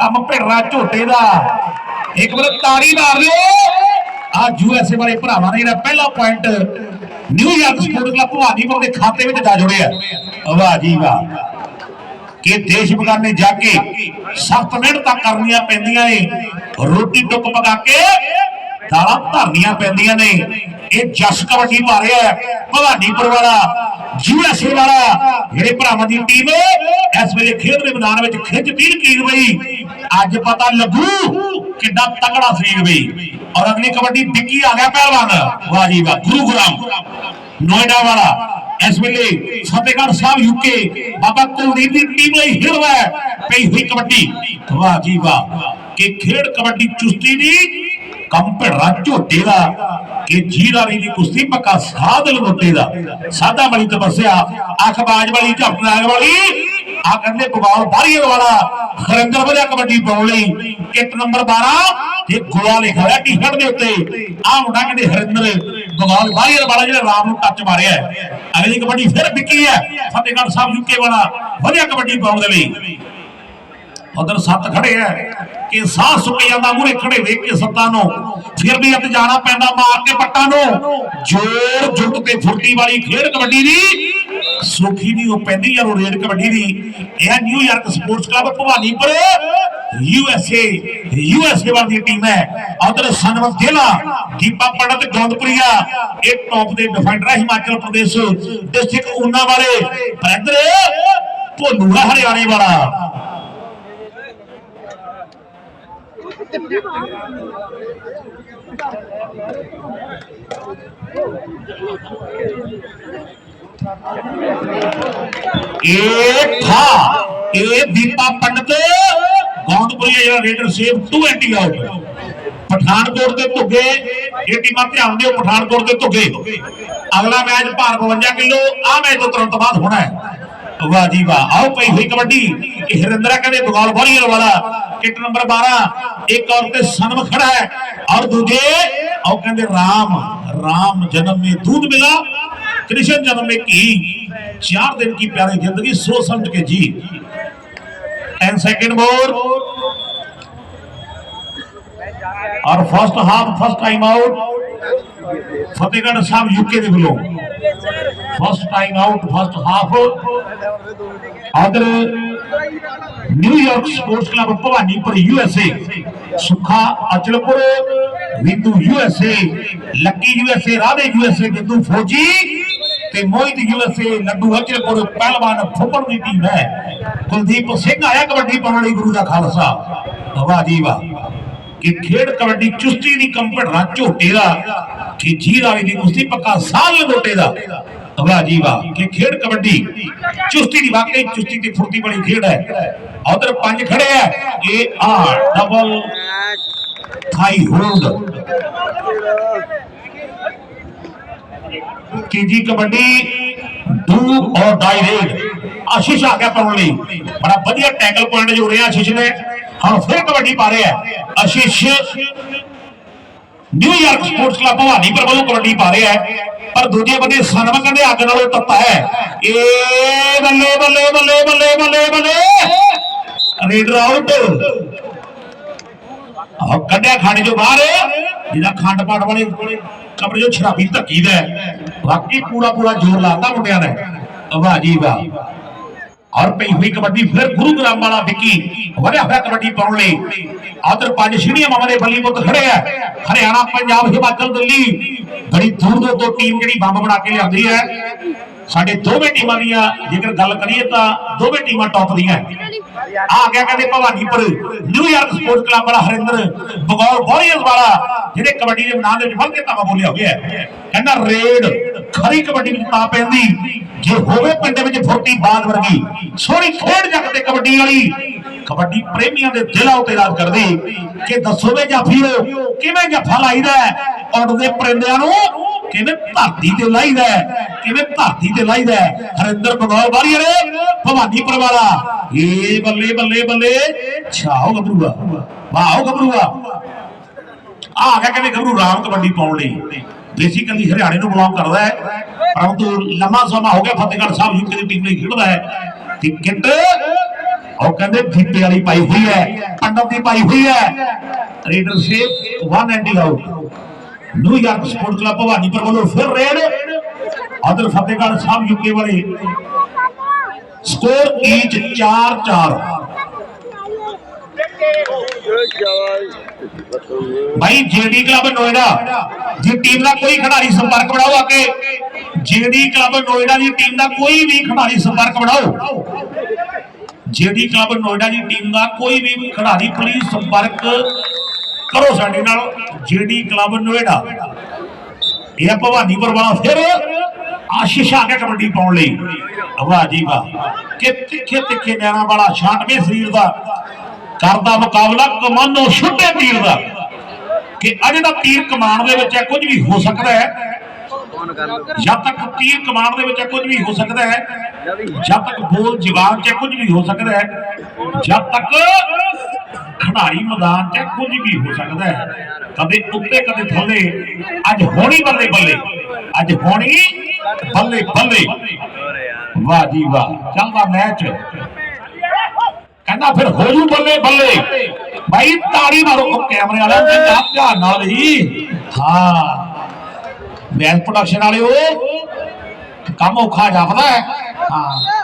ਕੰਮ ਭੇਡਰਾ ਝੋਟੇ ਦਾ। ਇੱਕ ਵਾਰ ਤਾੜੀ ਮਾਰ ਦਿਓ ਆ ਯੂਐਸਏ ਵਾਲੇ ਭਰਾਵਾਂ ਦਾ ਜਿਹੜਾ ਪਹਿਲਾ point New York sport club Bhawanipur ਦੇ ਖਾਤੇ ਵਿੱਚ ਜਾ ਜੁੜਿਆ। ਵਾਹ ਜੀ ਵਾਹ। ਕਿ ਦੇਸ਼ ਬਗਾਨੇ ਜਾ ਕੇ ਸਖਤ ਮਿਹਨਤਾਂ ਕਰਨੀਆਂ ਪੈਂਦੀਆਂ ਏ ਰੋਟੀ ਟੁੱਕ ਪਕਾ ਕੇ ਦਾਲਾਂ ਧਰਨੀਆਂ ਪੈਂਦੀਆਂ ਨੇ। ਇਹ ਜਸ ਕਬੱਡੀ ਪਾ ਰਿਹਾ ਹੈ ਭਵਾਨੀਪੁਰ ਵਾਲਾ। ਯੂਐਸਏ ਭਰਾਵਾਂ ਦੀ ਟੀਮ ਇਸ ਵੇਲੇ ਖੇਡ ਦੇ ਮੈਦਾਨ ਵਿੱਚ ਖਿੱਚ ਤੀਰ ਕੀਰ ਬਈ। ਅੱਜ ਪਤਾ ਲੱਗੂ ਕਿੱਡਾ ਤਗੜਾ ਸਰੀਰ ਬਈ। ਔਰ ਅਗਲੀ ਕਬੱਡੀ ਵਿੱਕੀ ਆ ਗਿਆ ਪਹਿਲਵਾਨ। ਵਾਹ ਜੀ ਵਾਹ, ਗੁਰੂ ਗੁਰਾਮ ਨੋਇਡਾ ਵਾਲਾ, ਇਸ ਵੇਲੇ ਫਤਿਹਗੜ੍ਹ ਸਾਹਿਬ ਯੂਕੇ ਬਾਬਾ ਕੁਲਦੀਪ ਦੀ ਟੀਮ ਲਈ ਹਿਰਵਾ ਹੈ। ਪਈ ਹੋਈ ਕਬੱਡੀ। ਵਾਹ ਜੀ ਵਾਹ, ਕਿ ਖੇਡ ਕਬੱਡੀ ਚੁਸਤੀ ਦੀ ਕੰਮ ਭੇੜਾ ਝੋਟੇ ਦਾ, ਕਿ ਜੀਰਾਰੀ ਦੀ ਕੁਸ਼ਤੀ ਪੱਕਾ ਸਾਧ ਲਗੋਟੇ ਦਾ। ਸਾਦਾ ਵਾਲੀ ਤਪੱਸਿਆ ਅੱਖ ਬਾਜ ਵਾਲੀ, ਝਪਟ ਵਾਲੀ। ਆ ਕਹਿੰਦੇ ਬਗਾਲ ਬਾਰੀਅਰ ਵਾਲਾ, ਹਰਿੰਦਰ ਵਧਿਆ ਕਬੱਡੀ ਪਾਉਣ ਲਈ। ਕਿੱਟ ਨੰਬਰ 12 ਇਹ ਗੋਲਾ ਲਿਖਿਆ ਹੋਇਆ ਟੀ-ਸ਼ਰਟ ਦੇ ਉੱਤੇ। ਆ ਮੁੰਡਾ ਕਹਿੰਦੇ ਹਰਿੰਦਰ ਬਗਾਲ ਬਾਰੀਅਰ ਵਾਲਾ ਜਿਹੜਾ ਰਾਮ ਨੂੰ ਟੱਚ ਮਾਰਿਆ ਅਗਲੀ ਕਬੱਡੀ ਫਿਰ ਵਿੱਕੀ ਹੈ, ਫਤਿਹਗੜ੍ਹ ਸਾਹਿਬ ਯੂਕੇ ਵਾਲਾ, ਵਧੀਆ ਕਬੱਡੀ ਪਾਉਣ ਦੇ ਲਈ। ਉਧਰ ਸੱਤ ਖੜੇ ਐ। ਕਿ ਸਾਹ ਸੁੱਕ ਜਾਂਦਾ ਮੂਰੇ ਖੜੇ ਵੇਖ ਕੇ ਸੱਤਾਂ ਨੂੰ। ਫਿਰ ਵੀ ਅੱਤ ਜਾਣਾ ਪੈਂਦਾ ਮਾਰ ਕੇ ਪੱਟਾਂ ਨੂੰ। ਜੋਰ ਜੁੱਟ ਤੇ ਫੁਰਤੀ ਵਾਲੀ ਖੇਡ ਕਬੱਡੀ ਦੀ। ਸੁਖੀ ਦੀ ਉਹ ਪੈਂਦੀ ਯਾਰ ਉਹ ਰੇਡ ਕਬੱਡੀ ਦੀ। ਇਹ New York sports club Bhawanipur USA USA ਵਾਲੀ ਟੀਮ ਹੈ ਉਧਰ ਸਨਵਤ ਜ਼ਿਲ੍ਹਾ, ਦੀਪਾ ਪੰਡਤ, ਗੌਂਦਪੁਰੀਆ। ਇਹ ਟੌਪ ਦੇ ਡਿਫੈਂਡਰ ਹੈ ਹਿਮਾਚਲ ਪ੍ਰਦੇਸ਼। ਡਿਸਟ੍ਰਿਕਟ ਊਨਾ ਵਾਲੇ। ਬ੍ਰਦਰ, ਭੋਲੂਆ ਹਰਿਆਣੇ ਵਾਲਾ। ਇਹ ਥਾ, ਇਹ ਦੀਪਾ ਪੰਡਤ ਗੌਂਦਪੁਰੀਆ ਜਿਹੜਾ ਰੇਡਰ ਸੇਵ 280 ਆਊਟ ਪਠਾਨਕੋਟ ਦੇ ਧੁੱਗੇ, ਇਹ ਟੀਮਾਂ ਧਿਆਨ ਦਿਓ, ਪਠਾਨਕੋਟ ਦੇ ਧੁੱਗੇ। ਅਗਲਾ ਮੈਚ ਭਾਰ 52 ਕਿਲੋ ਆ ਮੈਚ ਤੋਂ ਤੁਰੰਤ ਬਾਅਦ ਹੋਣਾ ਹੈ। ਵਾਹ ਜੀ ਵਾਹ, ਆਓ ਪਈ ਹੋਈ ਕਬੱਡੀ। ਇਹ ਹਰਿੰਦਰਾ ਕਹਿੰਦੇ, ਬਗੌਲ ਵਾਰੀਅਰ ਵਾਲਾ ਕਿੱਟ ਨੰਬਰ 12 ਇੱਕ ਔਰ ਤੇ ਸਨਮ ਖੜਾ ਹੈ ਔਰ ਦੂਜੇ ਆਓ ਕਹਿੰਦੇ ਰਾਮ ਰਾਮ ਜਨਮ में दूध मिला कृष्ण जन्म में की चार दिन की प्यारी जिंदगी सोच समझ के जी टेन सेकेंड मोर और first half first time out Fatehgarh Sahib UK ਦੇ ਵੱਲੋਂ first time out first half ਆਦਰ New York sports club Bhawanipur USA Sukha Achalpur Vindu USA Lucky USA Radhe USA Bindu Fauji ਤੇ ਮੋਹਿਤ USA ਲੱਡੂ ਅਚਲਪੁਰ ਪਹਿਲਵਾਨ ਫੁੱਪੜ ਦੀ team ਹੈ ਕੁਲਦੀਪ ਸਿੰਘ ਆਇਆ ਕਬੱਡੀ ਪਾਉਣ ਲਈ ਗੁਰੂ ਦਾ ਖਾਲਸਾ ਵਾਹ ਜੀ ਵਾਹ ਕਿ ਖੇਡ ਕਬੱਡੀ ਚੁਸਤੀ ਦੀ ਕੰਪੜਾ ਝੋਟੇ ਦਾ ਕਿ ਜੀਰ ਵਾਲੀ ਦੀ ਕੁਸ਼ਤੀ ਪੱਕਾ ਸਾਲ ਲਗੋਟੇ ਦਾ। ਵਾਹ ਜੀ ਵਾਹ ਕਿ ਖੇਡ ਕਬੱਡੀ, ਚੁਸਤੀ ਦੀ ਵਾਕਈ ਚੁਸਤੀ ਤੇ ਫੁਰਤੀ ਵਾਲੀ ਖੇਡ ਹੈ। ਉਧਰ ਪੰਜ ਖੜੇ ਆ। ਇਹ ਆ double thigh hold KG kabaddi? Do or die raid Ashish ਆ ਗਿਆ ਪਾਉਣ ਲਈ। ਬੜਾ ਵਧੀਆ ਟੈਕਲ ਪੁਆਇੰਟ ਜੋੜਿਆ ਆਸ਼ੀਸ਼ ਨੇ। ਹੁਣ ਫਿਰ ਕਬੱਡੀ ਪਾ ਰਿਹਾ ਹੈ। Ashish New York sports club Bhawanipur ਵੱਲੋਂ ਕਬੱਡੀ ਪਾ ਰਿਹਾ ਹੈ। ਪਰ ਦੂਜੇ ਬੰਦੇ ਸਨਮ ਕਹਿੰਦੇ ਅੱਗ ਨਾਲੋਂ ਤੱਤਾ ਹੈ। ਏ ਬੱਲੇ ਬੱਲੇ ਬੱਲੇ ਬੱਲੇ ਬੱਲੇ ਬੱਲੇ। ਰੇਡਰ ਆਊਟ ਆਹ ਕੱਢਿਆ ਖਾਣੇ ਚੋਂ ਬਾਹਰ। ਜਿਹਦਾ ਖੰਡ ਪਾਟ ਵਾਲੇ ਕਮਰੇ ਚੋਂ ਸ਼ਰਾਬੀ ਧੱਕੀ ਦਾ ਹੈ। ਵਾਕਈ ਪੂਰਾ ਪੂਰਾ ਜ਼ੋਰ ਲਾਤਾ ਮੁੰਡਿਆਂ ਨੇ। ਵਾਹ ਜੀ ਵਾਹ। ਔਰ ਪਈ ਹੋਈ ਕਬੱਡੀ, ਫਿਰ ਗੁਰੂ ਗ੍ਰਾਮ ਵਾਲਾ ਵਿੱਕੀ ਵਧਿਆ ਹੋਇਆ ਕਬੱਡੀ ਪਾਉਣ ਲਈ। ਆਦਰ ਪੰਜ ਸ਼ੀੜੀਆਂ ਮਾਮਾ ਦੇ ਬੱਲੀ ਪੁੱਤ ਖੜੇ ਆ। ਹਰਿਆਣਾ, ਪੰਜਾਬ, ਹਿਮਾਚਲ, ਦਿੱਲੀ। ਬੜੀ ਦੂਰ ਦੂਰ ਤੋਂ ਟੀਮ ਜਿਹੜੀ ਬੰਬ ਬਣਾ ਕੇ ਲਿਆਉਂਦੀ ਹੈ। ਸਾਡੇ ਦੋਵੇਂ ਟੀਮਾਂ ਦੀਆਂ ਜੇਕਰ ਗੱਲ ਕਰੀਏ ਤਾਂ ਦੋਵੇਂ ਟੀਮਾਂ ਟੌਪ ਦੀਆਂ। ਹੈ। ਆ ਗਿਆ ਕਹਿੰਦੇ ਭਵਾਨੀਪੁਰ ਨਿਊਯਾਰਕ ਸਪੋਰਟਸ ਕਲੱਬ ਵਾਲਾ ਹਰਿੰਦਰ ਬਗੌਰ ਵਾਰੀਅਰਸ ਵਾਲਾ ਜਿਹੜੇ ਕਬੱਡੀ ਦੇ ਮੈਦਾਨ ਦੇ ਵਿੱਚ ਫੜ ਕੇ ਤਾਵਾ ਬੋਲਿਆ ਹੋਇਆ ਹੈ ਕਹਿੰਦਾ ਰੇਡ ਖਰੀ ਕਬੱਡੀ ਵਿੱਚ ਤਾਂ ਪੈਂਦੀ, ਜੇ ਹੋਵੇ ਪਿੰਡ ਵਿੱਚ ਫੁਰਤੀ ਬਾਦ ਵਰਗੀ, ਸੋਹਣੀ ਖੇਡ ਜੱਗ ਤੇ ਕਬੱਡੀ ਵਾਲੀ, ਕਬੱਡੀ ਪ੍ਰੇਮੀਆਂ ਦੇ ਦਿਲਾਂ ਉੱਤੇ ਰਾਜ ਕਰਦੀ, ਕਿ ਦੱਸੋ ਵੇ ਜਾਫੀਓ ਕਿਵੇਂ ਜੱਫਾ ਲਾਈਦਾ ਉੱਡਦੇ ਪਰਿੰਦਿਆਂ ਨੂੰ ਕਿਵੇਂ ਧਰਤੀ ਤੇ ਲਾਈਦਾ ਕਿਵੇਂ ਧਰਤੀ ਤੇ ਲਾਈਦਾ ਹਰਿੰਦਰ ਬਗੌਰ ਵਾਰੀਅਰ ਭਵਾਨੀਪੁਰ ਵਾਲਾ ਏ ਬੱਲੇ ਬੱਲੇ ਬੱਲੇ। ਛਾਓ ਗੱਭਰੂਆ। ਵਾਓ ਗੱਭਰੂਆ। ਆ ਗਿਆ ਕਹਿੰਦੇ ਗੱਭਰੂ ਰਾਮ ਕਬੱਡੀ ਪਾਉਣ ਲਈ। ਬੇਸਿਕਲੀ ਹਰਿਆਣੇ ਨੂੰ ਬਿਲੋਂਗ ਕਰਦਾ ਹੈ। ਪਰੰਤੂ ਲੰਮਾ ਸਮਾਂ ਹੋ ਗਿਆ ਫਤਿਹਗੜ੍ਹ ਸਾਹਿਬ ਯੂਕੇ ਦੀ ਟੀਮ ਲਈ ਖੇਡਦਾ ਹੈ। ਤੇ ਕਿੱਟ ਉਹ ਕਹਿੰਦੇ ਜੀਪੇ ਵਾਲੀ ਪਾਈ ਹੋਈ ਹੈ। ਪੰਡਤ ਦੀ ਪਾਈ ਹੋਈ ਹੈ। Raider 190 out New York sport club Bhawanipur ਵੱਲੋਂ ਫਿਰ ਰੇਡ। ਆਦਰ ਫਤਿਹਗੜ੍ਹ ਸਾਹਿਬ ਯੂਕੇ ਵਾਲੇ। ਸਕੋਰ ਈਚ 4-4 ਭਾਈ ਜੀਡੀ ਕਲੱਬ ਨੋਇਡਾ ਦੀ ਟੀਮ ਦਾ ਕੋਈ ਖਿਡਾਰੀ ਸੰਪਰਕ ਬਣਾਓ ਆ ਕੇ ਜੀਡੀ ਕਲੱਬ ਨੋਇਡਾ ਦੀ ਟੀਮ ਦਾ ਕੋਈ ਵੀ ਖਿਡਾਰੀ ਸੰਪਰਕ ਬਣਾਓ। ਜੀਡੀ ਕਲੱਬ ਨੋਇਡਾ ਦੀ ਟੀਮ ਦਾ ਕੋਈ ਵੀ ਖਿਡਾਰੀ ਪਲੀਜ਼ ਸੰਪਰਕ ਕਰੋ ਸਾਡੇ ਨਾਲ ਜੀਡੀ ਕਲੱਬ ਨੋਇਡਾ ਇਹ ਆ ਭਵਾਨੀਪੁਰ ਫਿਰ। ਆਸ਼ੀਸ਼ ਆ ਗਿਆ ਕਬੱਡੀ ਪਾਉਣ ਲਈ। ਵਾਹ ਜੀ ਵਾਹ ਕਿ ਤਿੱਖੇ ਤਿੱਖੇ ਨੈਣਾ ਵਾਲਾ 96 ਸਰੀਰ ਦਾ। ਕਰਦਾ ਮੁਕਾਬਲਾ ਕਮਾਨੋ ਛੁੱਟੇ ਤੀਰ ਦਾ। ਕਿ ਅਜੇ ਦਾ ਤੀਰ ਕਮਾਨ ਦੇ ਵਿੱਚ ਹੈ ਕੁਝ ਵੀ ਹੋ ਸਕਦਾ ਹੈ। ਜਦ ਤੱਕ ਤੀਰ ਕਮਾਨ ਦੇ ਵਿੱਚ ਕੁਝ ਵੀ ਹੋ ਸਕਦਾ ਹੈ ਜਦ ਤੱਕ ਬੋਲ ਜਵਾਨ 'ਚ ਹੈ, ਕੁਝ ਵੀ ਹੋ ਸਕਦਾ ਹੈ ਜਦ ਤੱਕ ਖਿਡਾਰੀ ਮੈਦਾਨ 'ਚ ਹੈ, ਕੁਝ ਵੀ ਹੋ ਸਕਦਾ ਹੈ। ਕਦੇ ਉੱਤੇ ਕਦੇ ਥੱਲੇ ਅੱਜ ਹੋਣੀ ਬੱਲੇ ਬੱਲੇ। ਅੱਜ ਹੋਣੀ ਬੱਲੇ ਬੱਲੇ। ਵਾਹ ਜੀ ਵਾਹ। ਚੱਲਦਾ ਮੈਚ। ਕਹਿੰਦਾ ਫਿਰ ਹੋ ਜੂ ਬੱਲੇ ਬੱਲੇ। ਭਾਈ ਤਾੜੀ ਮਾਰੋ ਉਹ ਕੈਮਰੇ ਵਾਲਾ ਕਹਿੰਦਾ ਧਿਆਨ ਨਾਲ ਹੀ। ਹਾਂ। ਮੈਚ ਪ੍ਰੋਡਕਸ਼ਨ ਵਾਲਿਓ, ਕੰਮ ਔਖਾ ਜਾਪਦਾ ਹੈ। ਹਾਂ।